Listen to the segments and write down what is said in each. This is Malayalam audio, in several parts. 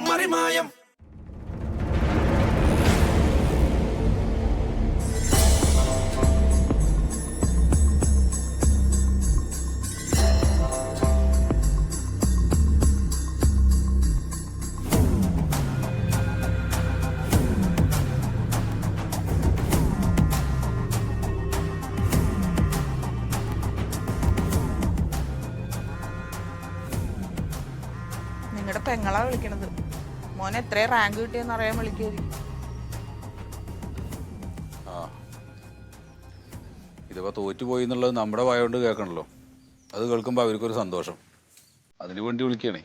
മറിമായം. നിങ്ങളുടെ പെങ്ങളാ വിളിക്കണത്. മോൻ എത്ര റാങ്ക് കിട്ടിയെന്ന് അറിയാൻ വിളിക്കായിരിക്കും ആ. ഇതിപ്പോ തോറ്റുപോയി എന്നുള്ളത് നമ്മുടെ വായോണ്ട് കേൾക്കണല്ലോ. അത് കേൾക്കുമ്പോൾ അവർക്കൊരു സന്തോഷം. അതിനു വേണ്ടി വിളിക്കണേ.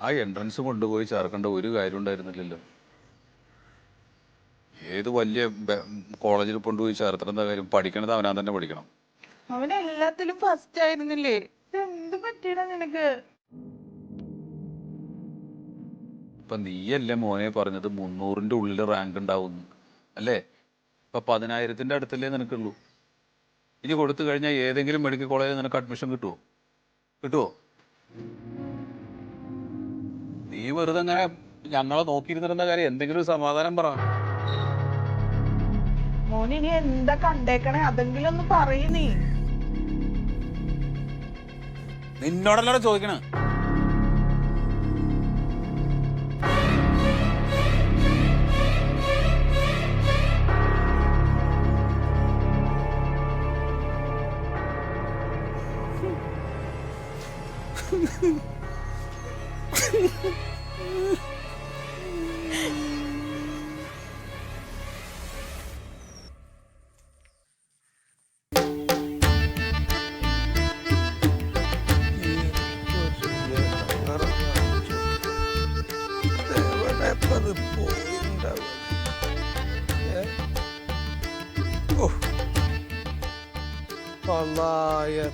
ആ എൻട്രൻസ് കൊണ്ടുപോയി ചേർക്കേണ്ട ഒരു കാര്യം ഉണ്ടായിരുന്നില്ലല്ലോ. ഏത് വലിയ കോളേജിൽ കൊണ്ടുപോയി ചേർത്തേണ്ട കാര്യം? പഠിക്കണത് അവനാൻ തന്നെ പഠിക്കണം. അവൻ എല്ലാത്തിലും ഫസ്റ്റ് ആയിരുന്നില്ലേ? പറ്റിയടാ നിനക്ക്? ഇപ്പൊ നീയല്ലേ മോനെ പറഞ്ഞത് മുന്നൂറിന്റെ ഉള്ളിൽ റാങ്ക് ഉണ്ടാവും അല്ലേ? ഇപ്പൊ പതിനായിരത്തിന്റെ അടുത്തല്ലേ നിനക്കുള്ളൂ. ഇനി കൊടുത്തു കഴിഞ്ഞാൽ ഏതെങ്കിലും മെഡിക്കൽ കോളേജിൽ നിനക്ക് അഡ്മിഷൻ കിട്ടുമോ കിട്ടുമോ നീ വെറുതെ അങ്ങനെ ഞങ്ങളെ നോക്കിയിരുന്നിരുന്ന കാര്യം എന്തെങ്കിലും സമാധാനം പറ. മോനെ ഇനി എന്താ കണ്ടേക്കണേ? അതെങ്കിലും ഒന്ന് പറയ് നീ നിന്നോടല്ലോടെ ചോദിക്കണ.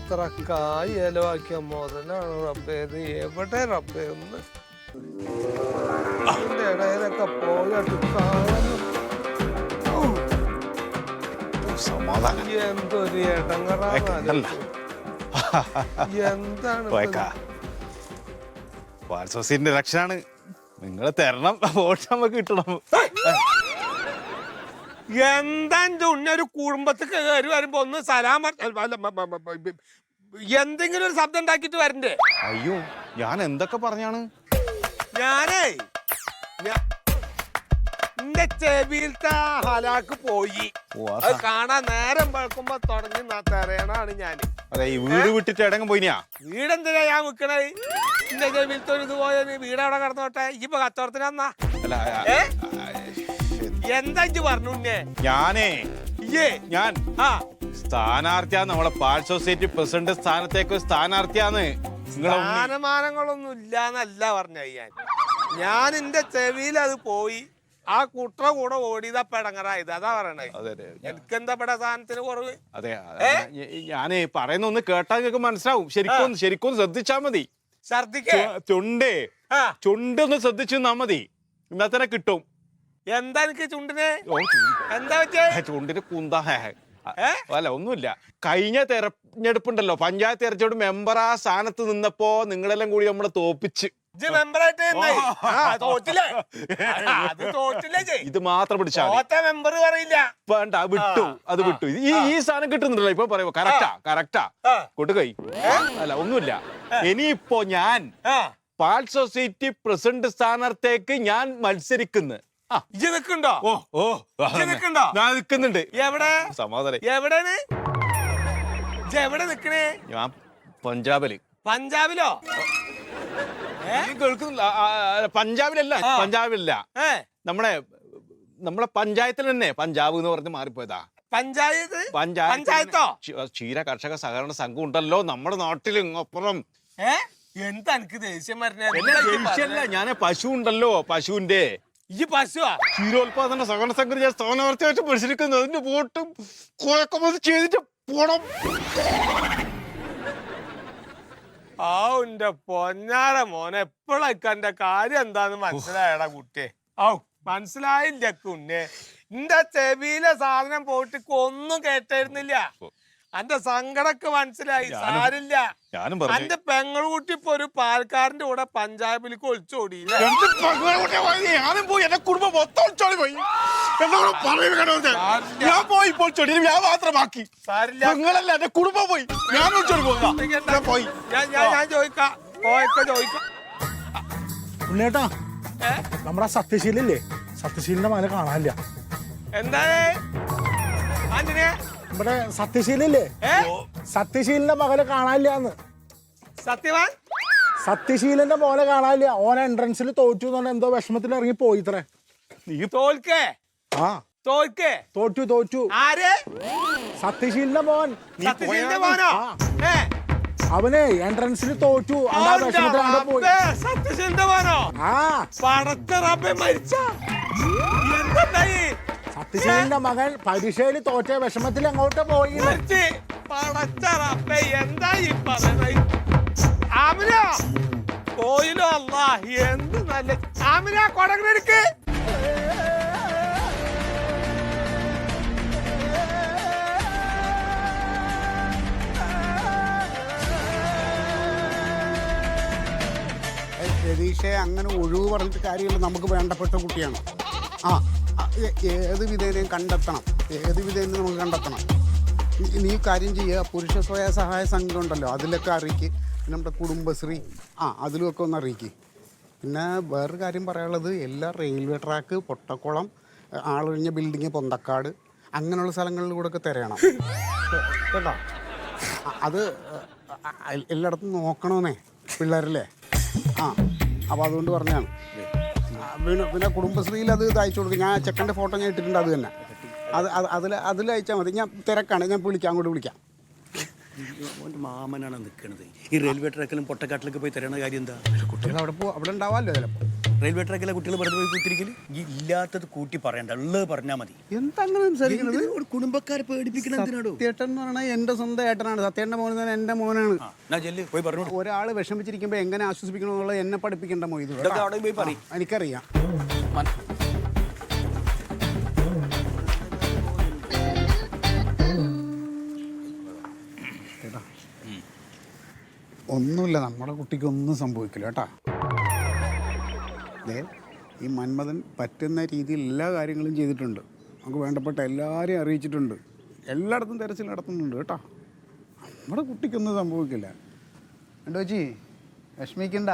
എത്ര കായ് ഇലവാക്കിയ മുതലാണ് റബ്ബേ. ഇത് എവിടെ റബ്ബേ? ഒന്ന് ഇടയിലൊക്കെ പോയിട്ട് കാണുന്നു സമാധാനം. എന്തൊരു ഇടങ്ങറാണ് എന്താണ് വാത്സവസിന്റെ ലക്ഷണാണ് നിങ്ങൾ തരണം. വോട്ട് നമുക്ക് കിട്ടണം. എന്താ എന്റെ ഉണ്ണ ഒരു കുടുംബത്തിൽ കയറി വരുമ്പോ ഒന്ന് സലാം എന്തെങ്കിലും ഒരു ശബ്ദം ഉണ്ടാക്കിട്ട് വരണ്ടേ? അയ്യോ ഞാൻ എന്തൊക്കെ പറഞ്ഞാണ്? ഞാനേ എന്റെ ചെവിയിലത്തെ ഹലാക്ക് പോയി. അത് കാണാൻ നേരം പഴക്കുമ്പോ തുടങ്ങി തെരയണാണ് ഞാൻ അതെ ഈ വീട് വിട്ടിട്ട് ഇടങ്ങും പോയിനാ? വീടെന്തിനാ ഞാൻ വിൽക്കണേ എന്റെ ചെവിയിലത്തെ ഒരു ഇത് പോയത് വീട് അവിടെ കിടന്നോട്ടെ? ഇപ്പൊ കച്ചവടത്തിനാ അല്ല എന്താ ഇജ്ജ് പറഞ്ഞു ഉണ്ണേ? ഞാനേ ഇയ്യേ. ഞാൻ. ആ. സ്ഥാനാർത്ഥിയാണ് നമ്മളെ പാൽ സൊസൈറ്റി പ്രസിഡന്റ് സ്ഥാനത്തേക്ക് ഒരു സ്ഥാനാർത്ഥിയാന്ന് നിങ്ങളെ ഉണ്ണി- സ്ഥാനമാനങ്ങളൊന്നും ഇല്ലാന്നല്ല പറഞ്ഞ ഞാൻ. ഞാൻ എന്റെ ചെവിയിൽ അത് പോയി. ആ കുട്ട കൂടെ ഓടിയതാ പെടങ്ങറായത്. അതാ പറയണേ. അതെ അതെ. എനിക്കെന്താ പെട സാധനത്തിന് കുറവ്? അതെ ഞാനേ പറയുന്ന ഒന്ന് കേട്ടാൽ നിങ്ങൾക്ക് മനസ്സിലാവും. ശരിക്കും ശരിക്കും ഒന്ന് ശ്രദ്ധിച്ചാ മതി. ഛർദിക്കേ? ചു- ചുണ്ടേ. ആ. ചുണ്ടൊന്ന് ശ്രദ്ധിച്ചു നിന്നാ മതി. എന്നാ തന്നെ കിട്ടും. എന്താ എനിക്ക് ചുണ്ടിന്? എന്താ പറ്റേ ചുണ്ടിന് കുന്താ? അല്ല ഒന്നുമില്ല. കഴിഞ്ഞ തെരഞ്ഞെടുപ്പുണ്ടല്ലോ. പഞ്ചായത്ത് തെരഞ്ഞെടുപ്പ് മെമ്പർ ആ സ്ഥാനത്ത് നിന്നപ്പോ നിങ്ങളെല്ലാം കൂടി നമ്മളെ തോപ്പിച്ച്. ഇത് മാത്രം പിടിച്ചാൽ മതി. മെമ്പർ പറയില്ല. വേണ്ട വിട്ടു. അത് വിട്ടു. ഈ ഈ സാധനം കിട്ടുന്നുണ്ടല്ലോ ഇപ്പൊ പറയുമ്പോ കറക്റ്റാ കറക്റ്റാ. കൊടുക്കൈ അല്ല ഒന്നുമില്ല. ഇനിയിപ്പോ ഞാൻ പാൽ സൊസൈറ്റി പ്രസിഡന്റ് സ്ഥാനാർത്ഥിക്ക് ഞാൻ മത്സരിക്കുന്നു. ആ. ഇജ്ജ് നിക്കണ്ടോ ഓ ഓ നിക്കണ്ടോ ഞാൻ നിൽക്കുന്നുണ്ട്. എവിടെ? സമാധാനം എവിടെയാണ്? ഇജ്ജ് എവിടെ നിക്കണേ ഞാൻ പഞ്ചാബിൽ. പഞ്ചാബിലോ? കേൾക്കുന്നില്ല. പഞ്ചാബിലല്ല പഞ്ചാബിലല്ല. നമ്മളെ നമ്മളെ പഞ്ചായത്തിൽ തന്നെ പഞ്ചാബ് എന്ന് പറഞ്ഞ് മാറിപ്പോയതാ. പഞ്ചായത്ത്? പഞ്ചായത്ത്? പഞ്ചായത്തോ ക്ഷീ- ക്ഷീര കർഷക സഹകരണ സംഘം ഉണ്ടല്ലോ നമ്മുടെ നാട്ടിൽ അപ്പുറം ഏ? എന്താ എനിക്ക് ദേഷ്യം പറഞ്ഞ ഞാൻ പശു ഉണ്ടല്ലോ പശുവിന്റെ ഈ പശുവാ. ക്ഷീരോത്പാദന സഹകരണ സംഘം ഞാൻ സ്ഥാനാർത്ഥിയായിട്ട് മത്സരിക്കുന്നത് അതിന്റെ വോട്ടും കുഴക്കമത് ചെയ്തിട്ട് പോണം. ആ ഉന്റെ പൊന്നാര മോനെ എപ്പോഴൊക്കെ എന്റെ കാര്യം എന്താന്ന് മനസ്സിലായടാ കുട്ടിയെ. ഔ മനസ്സിലായില്ല കുഞ്ഞെ. എന്റെ ചെവിയിലെ സാധനം പോയിട്ട് ഒന്നും കേട്ടായിരുന്നില്ല അന്റെ സങ്കടൊക്കെ മനസ്സിലായി സാരില്ല. ഞാനും പറഞ്ഞു. അന്റെ പെങ്ങളുകുട്ടി ഇപ്പൊ ഒരു പാൽക്കാരന്റെ കൂടെ പഞ്ചായത്തിലേക്ക് ഒളിച്ചോടി ഞാനും പോയി എന്റെ കുടുംബം മൊത്തം ഒളിച്ചോടി പോയി. എന്നോട് പറയുന്നത് ഞാൻ പോയി ഇപ്പോൾ ചെടിയിൽ ഞാൻ മാത്രം ബാക്കി സാരില്ല. നിങ്ങളല്ല എന്റെ കുടുംബം പോയി. ഞാൻ ഒളിച്ചോടി ഞാൻ പോയി. ഞാൻ ഞാൻ ഞാൻ ചോദിക്കാം. പോയൊക്കെ ചോദിക്കാം. ഉണ്ണേട്ടാ? നമ്മുടെ സത്യശീലല്ലേ? സത്യശീലിന്റെ മകനെ കാണാനില്ല. എന്താണ്? ആന്റണിയെ നമ്മുടെ സത്യശീലില്ലേ? സത്യശീലിന്റെ മകനെ കാണാനില്ല സത്യവാൻ? സത്യശീലന്റെ മോനെ കാണാനില്ല. ഓൻ എൻട്രൻസിൽ തോറ്റു എന്ന് പറഞ്ഞ എന്തോ വിഷമത്തിൽ ഇറങ്ങി പോയി ഇത്രേ നീ തോൽക്കേ? ആ. തോൽക്കേ? തോറ്റു തോറ്റു. ആര്? സത്യശീലിന്റെ മോൻ. സത്യശീലന്റെ മോനോ? ആ. ഏ. അവനെ എൻട്രൻസിൽ തോറ്റു. സത്യശീലന്റെ മോനോ? ആ. റബ്ബെ മരിച്ച. എന്തായി സത്യശീലിന്റെ മകൻ പരീക്ഷയിൽ തോറ്റ വിഷമത്തിൽ അങ്ങോട്ട് പോയി? എന്താ ഈ പറയുന്നത്? ആമിന? പോയില്ലോ അല്ലാ എന്ത് നല്ല ആമിന കൊടങ്ങനെടുക്ക് രതീഷെ അങ്ങനെ ഒഴിവ് പറഞ്ഞിട്ട് കാര്യമില്ല. നമുക്ക് വേണ്ടപ്പെട്ട കുട്ടിയാണ്. ആ ഏത് വിധേനയും കണ്ടെത്തണം. ഏത് വിധേനയും നമുക്ക് കണ്ടെത്തണം. നീ- കാര്യം ചെയ്യുക. പുരുഷ സ്വയം സഹായ സംഘം ഉണ്ടല്ലോ. അതിലൊക്കെ അറിയിക്ക്. നമ്മുടെ കുടുംബശ്രീ. ആ അതിലുമൊക്കെ ഒന്ന് അറിയിക്ക്. പിന്നെ വേറൊരു കാര്യം പറയാനുള്ളത് എല്ലാ റെയിൽവേ ട്രാക്ക് പൊട്ടക്കുളം ആളൊഴിഞ്ഞ ബിൽഡിങ് പൊന്തക്കാട് അങ്ങനെയുള്ള സ്ഥലങ്ങളിൽ ഒക്കെ തിരയണം. കേട്ടോ? അത് എല്ലായിടത്തും നോക്കണമെന്നേ പിള്ളേരല്ലേ? ആ അപ്പോൾ അതുകൊണ്ട് പറഞ്ഞാണ് പിന്നെ പിന്നെ കുടുംബശ്രീയിൽ അത് അയച്ചു കൊടുക്കും. ഞാൻ ചെക്കന്റെ ഫോട്ടോ ഞാൻ ഇട്ടിട്ടുണ്ട് അത് തന്നെ. അത് അത് അതിൽ അതിൽ അയച്ചാൽ മതി. ഞാൻ തിരക്കാണ്. ഞാൻ വിളിക്കാം. അങ്ങോട്ട് വിളിക്കാം. മാമനാണ് നിൽക്കുന്നത് ഈ റെയിൽവേ ട്രാക്കിലും പൊട്ടക്കാട്ടിലൊക്കെ പോയി തരണ കാര്യം എന്താ? കുട്ടികൾ അവിടെ പോ അവിടെ ഉണ്ടാവാമല്ലോ ചിലപ്പോൾ. റെയിൽവേ ട്രാക്കിലെ കുട്ടികൾ വെറുതെ പോയി കുത്തിരിക്കൽ? ഈ ഇല്ലാത്തത് കൂട്ടി പറയണ്ട ഉള്ളത് പറഞ്ഞാൽ മതി. എന്താ അങ്ങനെ സംസാരിക്കുന്നത് ഒരു കുടുംബക്കാരെ പേടിപ്പിക്കണം എന്തിനാടോ? സത്യേട്ടൻ എന്ന് പറഞ്ഞാൽ എന്റെ സ്വന്തം ഏട്ടനാണ്. സത്യേട്ടന്റെ മോൻ തന്നെ എന്റെ മോനാണ്. ആ ഞാൻ ചെല്ല് പോയി പറഞ്ഞു. ഒരാൾ വിഷമിച്ചിരിക്കുമ്പോൾ എങ്ങനെ ആശ്വസിപ്പിക്കണമെന്നുള്ളത് എന്നെ പഠിപ്പിക്കേണ്ട മോ ഇതൊക്കെ അവിടെ പോയി പറയും. എനിക്കറിയാം. കേട്ടാ ഒന്നുമില്ല നമ്മുടെ കുട്ടിക്ക് ഒന്നും സംഭവിക്കില്ല കേട്ടാ. ഈ മന്മഥൻ പറ്റുന്ന രീതിയിൽ എല്ലാ കാര്യങ്ങളും ചെയ്തിട്ടുണ്ട്. നമുക്ക് വേണ്ടപ്പെട്ട എല്ലാവരെയും അറിയിച്ചിട്ടുണ്ട്. എല്ലായിടത്തും തെരച്ചിൽ നടത്തുന്നുണ്ട് കേട്ടോ. നമ്മുടെ കുട്ടിക്കൊന്നും സംഭവിക്കില്ല. കണ്ടോ ചേച്ചി? വിഷമിക്കണ്ട.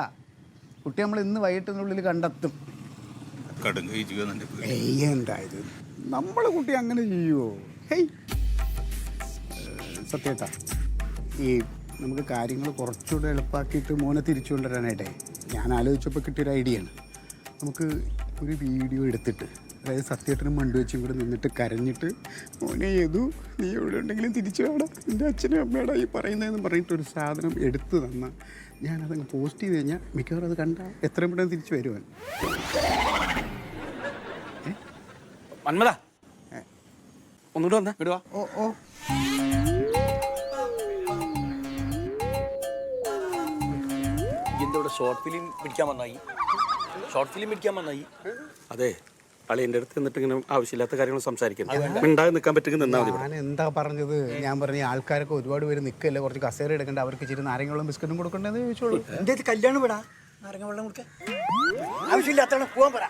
കുട്ടി നമ്മൾ ഇന്ന് വൈകിട്ടിനുള്ളിൽ കണ്ടെത്തും. എന്തായത് നമ്മളെ കുട്ടി അങ്ങനെ ചെയ്യുമോ ഹേയ്. സത്യേട്ടാ ഈ നമുക്ക് കാര്യങ്ങൾ കുറച്ചുകൂടെ എളുപ്പമാക്കിയിട്ട് മോനെ തിരിച്ചു കൊണ്ടുവരാനായിട്ടേ. ഞാൻ ആലോചിച്ചപ്പോൾ കിട്ടിയൊരു ഐഡിയ ആണ് നമുക്ക് ഒരു വീഡിയോ എടുത്തിട്ട് അതായത് സത്യേട്ടനും മണ്ടു വെച്ചും കൂടെ നിന്നിട്ട് കരഞ്ഞിട്ട് മോനെ ഏതു? നീ എവിടെ ഉണ്ടെങ്കിലും തിരിച്ചു വേണം എന്റെ അച്ഛനും അമ്മയുടെ ഈ പറയുന്നതെന്ന് പറഞ്ഞിട്ട് ഒരു സാധനം എടുത്തു തന്ന. ഞാനതങ്ങ് പോസ്റ്റ് ചെയ്ത് കഴിഞ്ഞാൽ മിക്കവാറും അത് കണ്ട എത്രയും പെട്ടെന്ന് തിരിച്ചു വരുവാൻ. മന്മത. ഒന്നുകൂടെ വന്നാ. ഇടുവാ ഓ ഓ. എന്തോടെ ഷോർട്ട് ഫിലിം പിടിക്കാൻ വന്നായി ഷോർട്ട് ഫിലിം പിടിക്കാൻ വന്നായി അതെ. അളിയന്റെ അടുത്ത് നിന്നിട്ട് ഇങ്ങനെ ആവശ്യമില്ലാത്ത കാര്യങ്ങൾ സംസാരിക്കണം മിണ്ടാതെ നിൽക്കാൻ പറ്റുമെങ്കിൽ നിന്നാൽ മതി ഞാൻ എന്താ പറഞ്ഞത്? ഞാൻ പറഞ്ഞ ആൾക്കാരൊക്കെ ഒരുപാട് പേര് നിൽക്കല്ലേ കുറച്ച് കസേര എടുക്കണ്ട. അവർക്ക് ഇച്ചിരി നാരങ്ങളും ബിസ്ക്കറ്റും കൊടുക്കണ്ടെന്ന് ചോദിച്ചോളൂ. എന്റെ കല്യാണം വിടാ? നാരങ്ങ വെള്ളം കൊടുക്കാൻ? ആവശ്യമില്ലാത്ത പോവാൻ പറ.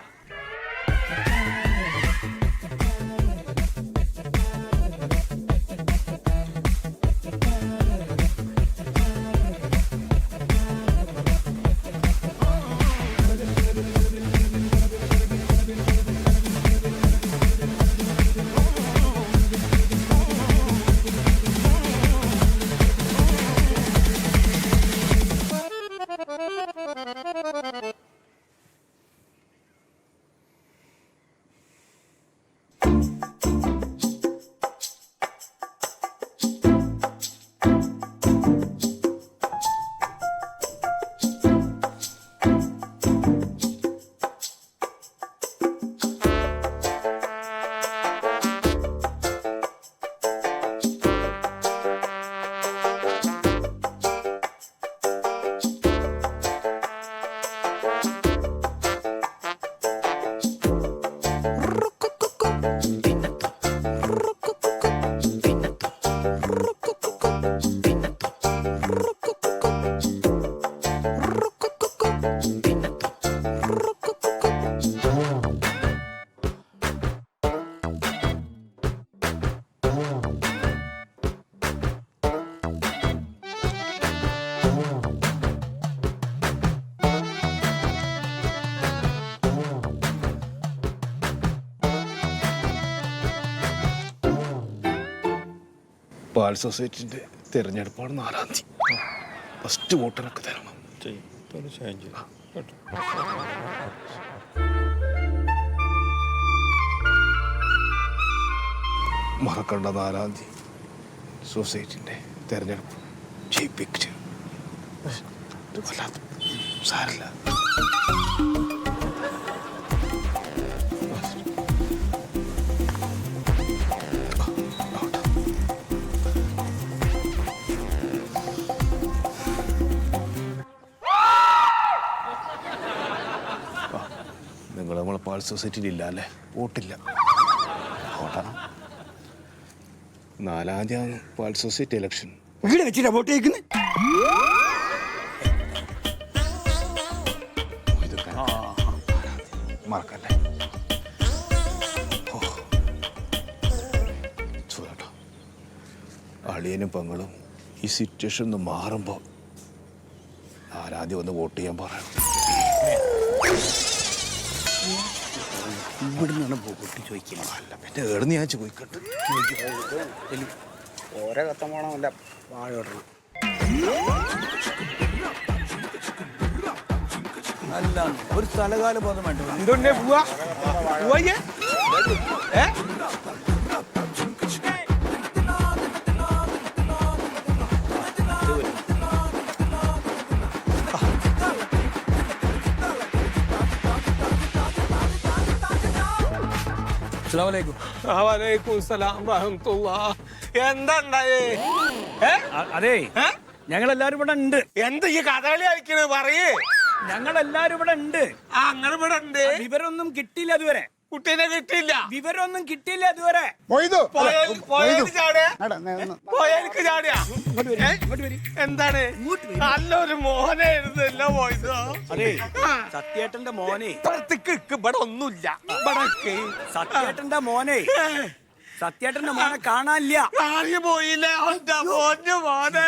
പാൽ സൊസൈറ്റിന്റെ തിരഞ്ഞെടുപ്പാണ് നാലാം തീയതി. ഫസ്റ്റ് വോട്ടറൊക്കെ തരണം. മറക്കണ്ട നാലാം തീയതി സൊസൈറ്റിന്റെ തെരഞ്ഞെടുപ്പ്. ജയിപ്പിച്ച് വല്ലാത്ത സാരല്ല. പാൽ സൊസൈറ്റിയിൽ ഇല്ല അല്ലേ വോട്ടില്ല. വോട്ടണം? നാലാം തീയതി പാൽ സൊസൈറ്റി ഇലക്ഷൻ വീട് വെച്ചിട്ടാ വോട്ട് ചെയ്യിക്കുന്നത് മറക്കല്ലേ? സുഖട്ടോ അളിയനും പെങ്ങളും ഈ സിറ്റുവേഷൻ ഒന്ന് മാറുമ്പോൾ ആരാദ്യം ഒന്ന് വോട്ട് ചെയ്യാൻ പറയണം. ഇവിടെ നിന്നാണ് വോട്ട് ചോദിക്കുന്നത്. അല്ല പിന്നെ ഏടുന്ന് ഞാൻ ചോദിക്കട്ടെ. ഓരോ കത്തം പോണമല്ല വാഴ ഇടണം. അല്ല ഒരു സ്ഥലകാല ബോധം വേണ്ട? എന്തുണ്ടേ? പോവാ. പോവാ ഏ? അതെ? ഞങ്ങൾ എല്ലാരും ഇവിടെ ഉണ്ട്. എന്താ ഈ കഥകളി കളിക്കണത് പറയേ. ഞങ്ങൾ എല്ലാരും ഇവിടെ ഉണ്ട്. അങ്ങനെ ഇവിടെ ഉണ്ട്. വിവരമൊന്നും കിട്ടിയില്ല അതുവരെ കുട്ടീനെ കിട്ടിയില്ല. വിവരമൊന്നും കിട്ടിയില്ല ഇതുവരെ. മൊയ്തു. പോയാൽ പോയാൽ ചാടുക എടാ, നേ- നേ- പോയാൽക്ക് ഇങ്ങോട്ട് ഏ? എന്താണ്? നല്ലൊരു മോനായിരുന്നല്ലോ പോയതോ അതെ സത്യേട്ടന്റെ മോനെ. ഇവിടെ ഒന്നുമില്ല. ഇവിടെ. സത്യേട്ടന്റെ മോനെ. സത്യേട്ടന്റെ മോനെ കാണാനില്ല. കാഞ്ഞു പോയില്ല? മോന്റെ മോനെ.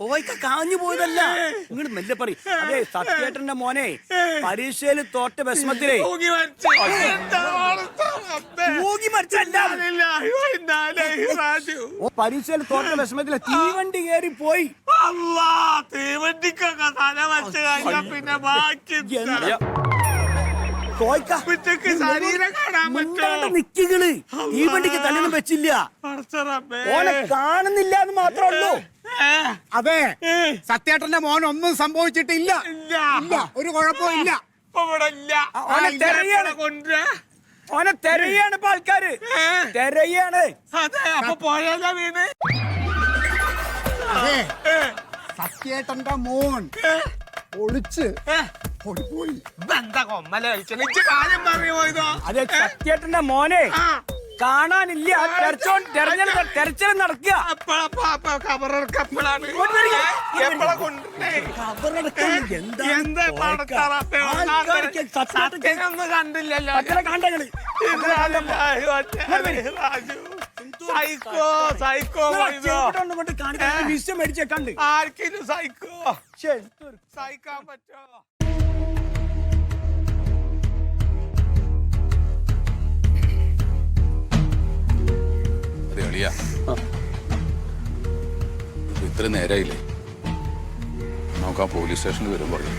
കോയ്ക്ക കാഞ്ഞു. പോയതല്ല. ഇങ്ങോട്ട് മെല്ലെ പറ അതെ സത്യേട്ടന്റെ മോനെ പരീക്ഷയിൽ തോറ്റ വിഷമത്തിലേ. തൂങ്ങി മരിച്ചല്ല. ഓ പരീക്ഷയിൽ തോറ്റ വിഷമത്തിലെ തീവണ്ടി കയറി പോയി. തീവണ്ടിക്കൊക്കെ തല വെച്ച് കഴിഞ്ഞാ പിന്നെ ബാക്കി നിക്കുകൾ തീവണ്ടിക്ക് തലൊന്നും വെച്ചില്ല. ഓനെ കാണുന്നില്ല എന്ന് മാത്രമേ ഉള്ളൂ അതെ സത്യേട്ടന്റെ മോൻ ഒന്നും സംഭവിച്ചിട്ടില്ല. ഇല്ല. ഒരു കുഴപ്പവും ഇല്ല. ഓനെ തെരയാണ്. ഓനെ തെരയാണ് ഇപ്പൊ ആൾക്കാര്. തെരയാണ്. അതെ അപ്പൊ പോയാലാ വീണ്? സത്യേട്ടന്റെ മോൻ ഒളിച്ച് കൊമ്മല കാര്യം ഇതോ? അതെ സത്യേട്ടന്റെ മോനെ. കാണാനില്ല. തെരച്ചോ തെരഞ്ഞൽ തെരച്ചിൽ നടക്കുക. കണ്ടില്ലല്ലോ. കണ്ടകൾ സൈക്കോ സൈക്കോ കണ്ട് ആർക്കെങ്കിലും സൈക്കോ. സഹിക്കാൻ പറ്റോ? ഇത്ര നേരായില്ലേ? നമുക്ക് ആ പോലീസ് സ്റ്റേഷനിൽ വരും പറയും